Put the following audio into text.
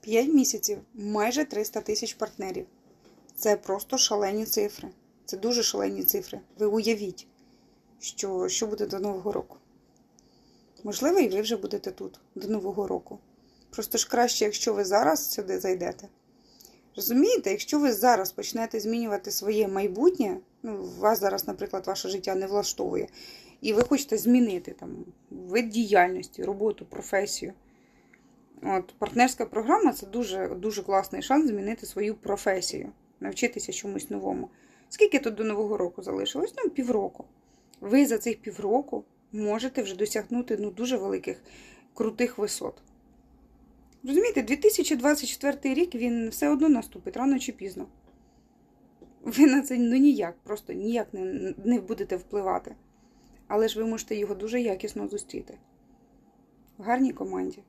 5 місяців майже 300 тисяч партнерів. Це просто шалені цифри. Це дуже шалені цифри. Ви уявіть, що, що буде до Нового року. Можливо, і ви вже будете тут до Нового року. Просто ж краще, якщо ви зараз сюди зайдете. Розумієте, якщо ви зараз почнете змінювати своє майбутнє, ну, вас зараз, наприклад, ваше життя не влаштовує, і ви хочете змінити там вид діяльності, роботу, професію. От, партнерська програма це дуже, дуже класний шанс змінити свою професію, навчитися чомусь новому. Скільки тут до Нового року залишилось? Ну, півроку. Ви за цих півроку можете вже досягнути ну, дуже великих, крутих висот. Розумієте, 2024 рік він все одно наступить рано чи пізно. Ви на це ну ніяк, просто ніяк не, не будете впливати. Але ж ви можете його дуже якісно зустріти. В гарній команді.